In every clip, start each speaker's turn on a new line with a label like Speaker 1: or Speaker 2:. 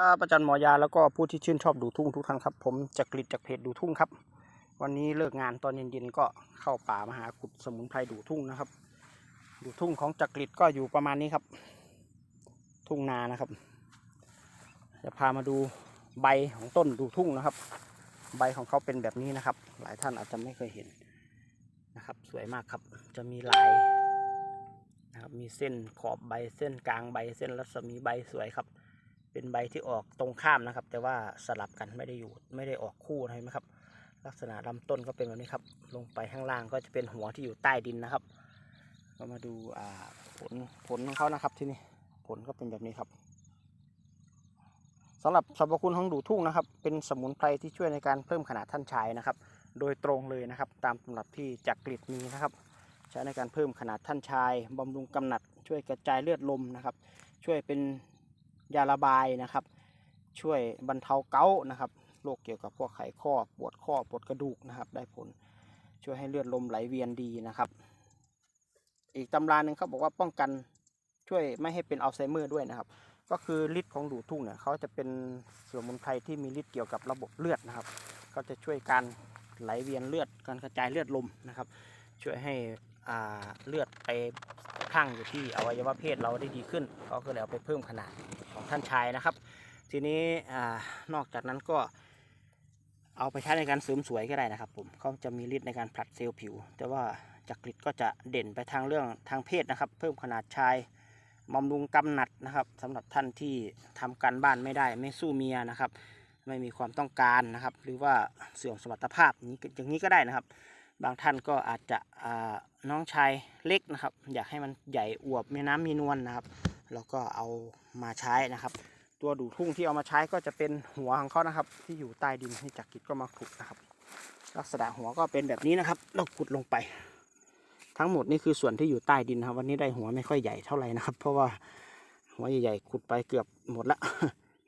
Speaker 1: ครับอาจารย์หมอยาแล้วก็ผู้ที่ชื่นชอบดูทุ่งทุกท่านครับ ผมจักริดจากเพจดูทุ่งครับ วันนี้เลิกงานตอนเย็นๆก็เข้าป่ามาหาขุดสมุนไพรดูทุ่งนะครับ ดูทุ่งของจักริดก็อยู่ประมาณนี้ครับ ทุ่งนานะครับ จะพามาดูใบของต้นดูทุ่งนะครับ ใบของเขาเป็นแบบนี้นะครับ หลายท่านอาจจะไม่เคยเห็นนะครับ สวยมากครับจะมีลายนะครับมีเส้นขอบใบเส้นกลางใบเส้นรัศมีใบสวยครับ เป็นใบที่ออกตรงข้ามนะครับ แต่ว่าสลับกันไม่ได้อยู่ไม่ได้ออกคู่นะเห็นไหมครับ ลักษณะลำต้นก็เป็นแบบนี้ครับ ลงไปข้างล่างก็จะเป็นหัวที่อยู่ใต้ดินนะครับก็มาดูาผลผลของเขานะครับที่นี่ผลก็เป็นแบบนี้ครับสำหรับสรรพคุณของดูทุ่งนะครับ เป็นสมุนไพรที่ช่วยในการเพิ่มขนาดท่านชายนะครับ โดยตรงเลยนะครับ ตามตำรับที่จักกริดมีนะครับ ใช้ในการเพิ่มขนาดท่านชายบำรุงกำหนัด ช่วยกระจายเลือดลมนะครับ ช่วยเป็น ยาระบายนะครับ ช่วยบรรเทาเกาต์นะครับโรคเกี่ยวกับพวกไขข้อปวดข้อปวดกระดูกนะครับ ได้ผลช่วยให้เลือดลมไหลเวียนดีนะครับ อีกตำราหนึ่งเขาบอกว่าป้องกันช่วยไม่ให้เป็นอัลไซเมอร์ด้วยนะครับ ก็คือฤทธิ์ของดูทุ่งเนี่ยเขาจะเป็นสมุนไพรที่มีฤทธิ์เกี่ยวกับระบบเลือดนะครับเขาจะช่วยการไหลเวียนเลือดการกระจายเลือดลมนะครับ ช่วยให้เลือดไปข้างอยู่ที่อวัยวะเพศเราได้ดีขึ้นเขาก็เลยเอาไปเพิ่มขนาด ท่านชายนะครับ ทีนี้อนอกจากนั้นก็เอาไปใช้ในการเสริมสวยก็ได้นะครับผมเขาจะมีฤทธิ์ในการผลัดเซลล์ผิว แต่ว่าจักริดก็จะเด่นไปทางเรื่องทางเพศนะครับ เพิ่มขนาดชายบำรุงกำหนัดนะครับสำหรับท่านที่ทำการบ้านไม่ได้ไม่สู้เมียนะครับ ไม่มีความต้องการนะครับ หรือว่าเสื่อมสมรรถภาพนี้อย่างนี้ก็ได้นะครับ บางท่านก็อาจจะน้องชายเล็กนะครับ อยากให้มันใหญ่อวบมีน้ำมีนวลนะครับ แล้วก็เอามาใช้นะครับ ตัวดูทุ่งที่เอามาใช้ก็จะเป็นหัวของเขานะครับ ที่อยู่ใต้ดินที่จักริดก็มาขุดนะครับ ลักษณะหัวก็เป็นแบบนี้นะครับเราขุดลงไป ทั้งหมดนี่คือส่วนที่อยู่ใต้ดินนะครับวันนี้ได้หัวไม่ค่อยใหญ่เท่าไหร่นะครับ เพราะว่าหัวใหญ่ๆขุดไปเกือบหมดละ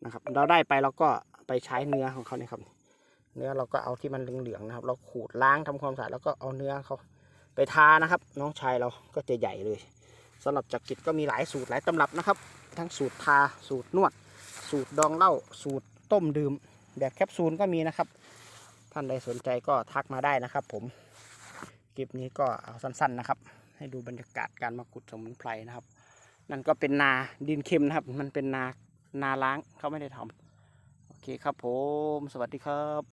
Speaker 1: นะครับ เราได้ไปเราก็ไปใช้เนื้อของเขาเนี่ยครับ เนื้อเราก็เอาที่มันเหลืองๆนะครับ เราขูดล้างทำความสะอาดแล้วก็เอาเนื้อเขาไปทานะครับ น้องชายเราก็จะใหญ่เลย สำหรับจักริดก็มีหลายสูตรหลายตำรับนะครับ ทั้งสูตรทาสูตรนวด สูตรดองเหล้าสูตรต้มดื่ม แบบแคปซูลก็มีนะครับ ท่านใดสนใจก็ทักมาได้นะครับ ผมคลิปนี้ก็เอาสั้นๆนะครับ ให้ดูบรรยากาศการมาขุดสมุนไพรนะครับ นั่นก็เป็นนาดินเค็มนะครับ มันเป็นนานาล้างเขาไม่ได้ทำโอเคครับผม สวัสดีครับ